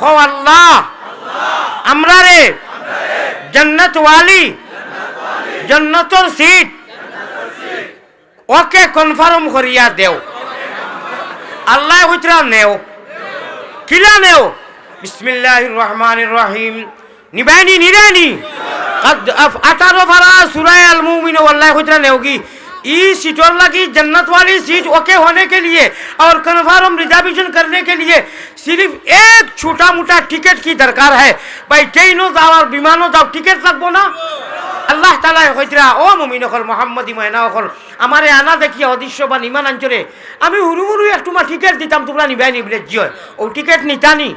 খো আল্লাহ আমরা রে জন্নত ওয়ালি জন্নতর সিট। ওকে কনফার্ম করিয়া দেও। আল্লাহ হুজরা নেও। কিলা নেও? বিসমিল্লাহ রহমান রহিম নিবাইনি নিরানি আঠারো ভাড়া সুরায় আল মুমিন আল্লাহ হুজরা নেও কি? ई सीटों लगी जन्नत वाली सीट ओके होने के लिए और कन्फर्म रिजर्वेशन करने के लिए सिर्फ एक छोटा मोटा टिकट की दरकार है भाई ट्रेनों जाओ और विमानों जाओ टिकट लगबो ना আল্লাহ তালা হইতরা ও মমিন অকল মোহাম্মদী ময়না অকল আমারে আনা দেখিয়া অদৃশ্য বা নিমান অঞ্চলে আমি হুরু হুরু একটু মা টিকেট দিতাম তোমরা নিবাই নি বলে জিয় ও টিকেট নিতানি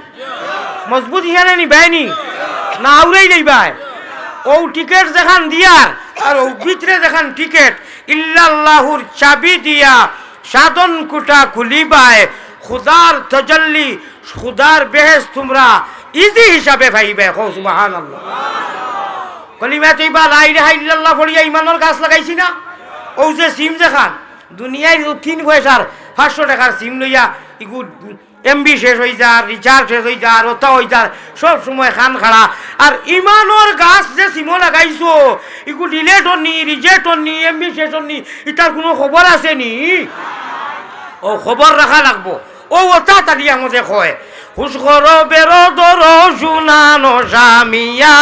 মজবুত হিয়ানে নিবাই নি না আউরেই নিবাই ও টিকেট যেখান দিয়া আর ও ভিতরে যেখান টিকেট ইল্লাল্লাহুর চাবি দিয়া সাধন কুটা খুলিবায়। খুদার তজল্লি, খুদার বেহেস তোমরা ইজি হিসাবে ভাইবে হো, সুবহানাল্লাহ। কলিমা তৈবা লাই রেহাই ইল্লাল্লাহ পড়িয়া ইমানের গাছ লাগাইছি না? ও যে সিম যেখান দুনিয়ায় তিন পয়সার পাঁচশো টাকার সিম লইয়া ইগু এমবি শেষ হয়ে যার রিচার্জ শেষ হয়ে যার ওটা হয়ে যার সব সময় খান খাড়া। আর ইমানোর গাছ যে সিমো লাগাইছো ইগু ডিলেট নি রিজেক্ট নি এমবি শেষ নি ইটার কোনো খবর আছে নি? ও খবর রাখা লাগবো। ও ওটা তালি আমাকে কয় হুস করো বেরো দরো শুনানো জামিয়া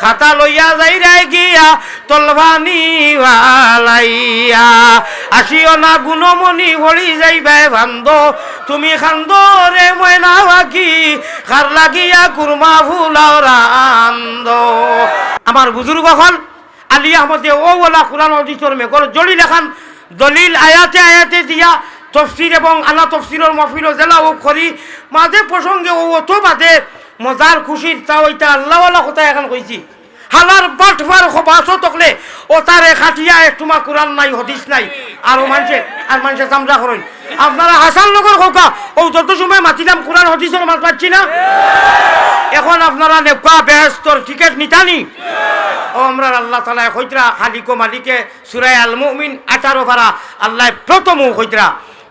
খাতা লইয়া যাই গিয়া, তলবানি ভালাইয়া আসিও না গুণমণি ভরি যাইবে ভান্দ। তুমি খান্দ রে ময়না বাকি খার লাগিয়া কুরমা ফুলাও রান্দ। আমার বুজুর্গ হল আলী আহমদে ও ওলা কোরআন অডিটর মেঘর জড়ি লেখান, দলিল আয়াতে আয়াতে দিয়া তফসির এবং আনা তফসিরের মফিল জেলা ও করি মাঝে প্রসঙ্গে ও অত বাদে মজার খুশির তা ওইটা আল্লাহওয়ালা কথা এখন কইছি? হালার বাটফার খবাসও তকলে। ও তারে খাটিয়া একটুমা কোরআন নাই, হদিস নাই। আর মানুষে আর মানুষে চামড়া করেন আপনারা হাসান লগর খোকা ও যত সময় মাতিলাম কোরআন হদিসের মাত পাচ্ছি না? এখন আপনারা নেপা বেহস্তর টিকেট নিতানি? ও আমরা আল্লাহ তালা হইতরা, খালিকো মালিকে সুরাই আল মুমিন আঠারো ভাড়া আল্লাহ প্রথম হইতরা।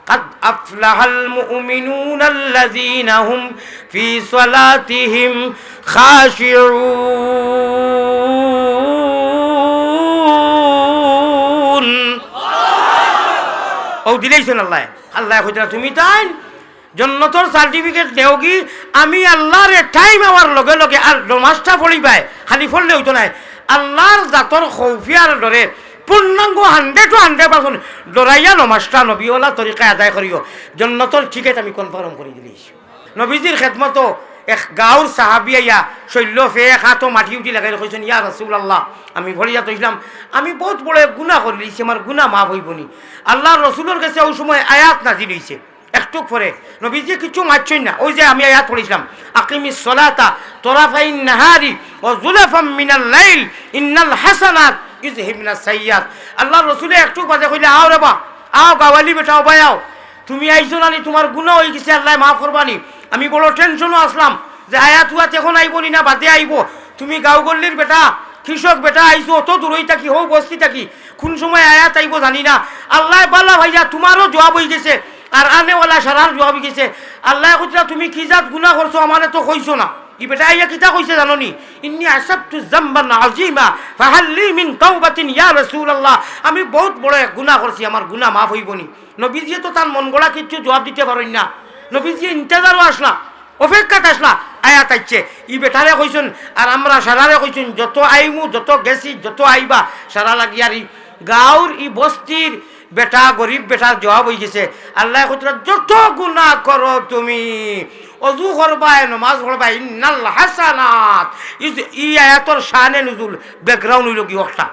قد أفلح المؤمنون الذين هم في صلاتهم خاشعون ও দিলেইছেন আল্লাহ আল্লাহ কইতরা তুমি তাই জন্নতর সার্টিফিকেট দেও কি আমি আল্লাহর টাইম আমার লগে লগে আর নমাজটা পড়িবাই খালি পড়লে হইতো নাই আল্লাহর জাতর খৌফিয়ার ডরে পূর্ণাঙ্গ হান্ড্রেড টু হান্ড্রেড পার্সেন্ট ডরাইয়া নমাজটা নবীওয়ালা তরিকায় আদায় করিও জন্নতর টিকেট আমি কনফার্ম করে দিলিস নবীজির খেদমতো এক গাঁর সাহাবিয়া শৈল্য ফেয়ে হাতো মাটি উঠি লাগাই কইছেন ইয়া রসুল আল্লাহ আমি ভরিয়া তৈলাম আমি বহুত বড় গুণা করে দিয়েছি আমার গুণা মাফ হইবনি আল্লাহ রসুলের কাছে ওই সময় আয়াত নাজিল হইছে একটু পরে নবীজি কিছু মারছই না ওই যে আমি আয়াত পড়েছিলাম আকিমি সলাতা তোরাফাইন নাহারি ও জুলেফাম মিনাল লাইল ইন্নাল হাসানাত ইউজহিবনা সাইয়াত আল্লাহ রসুলে একটু বাজে কইলে, আও রে বা, আও গাওয়ালি বেটাও বায়াও তুমি আইছো নানি, তোমার গুণ হয়ে গেছে, আল্লাহ মাফ করবানি আমি বড় টেনশনও আসলাম যে আয়াত হুয়াত এখন আইবনি না বাদে আইব। তুমি গাঁও গল্লির বেটা, কৃষক বেটা আইছো, অত দূরই থাকি, হো বস্তি থাকি, কোন সময় আয়াত আইব জানি না। আল্লাহ বাল্লা ভাইয়া, তোমারও জবাব হয়ে গেছে, আর আনেওয়ালা সারার জবাব হয়ে গেছে। আল্লাহ কইরা তুমি কি জাত গুণা করছ, আমারে তো কইছো না। ই বেটা আইয়া কিতা কইছে জাননি? ইন্নি আসাবতু জাম্বান আজিমা ফাহাল্লি মিন তাওবাতিন ইয়া রাসূলুল্লাহ। আমি বহুত বড় এক গুনাহ করছি, আমার গুনাহ মাফ হইবনি। নবীজি তো তার মন গড়া কিচ্ছু জবাব দিতে পারেন না। নবীজি ইন্তেজারও আসলা, অপেক্ষাত আসলা, আয়াত আইছে। ই বেটারে কইছেন, আর আমরা সারারে কইছেন, যত আইমু, যত গেছি, যত আইবা, সারা লাগিয়ার গাঁর ই বস্তির বেটা, গরিব বেটার জবাব হয়ে গেছে। আল্লাহ যত গুনাহ করো তুমি অজু করবায় নমাজ পড়বাই ইন্নাল হাসানাত। ই আয়াতর শানে নুজুল। ব্যাকগ্রাউন্ড হইল কি একটা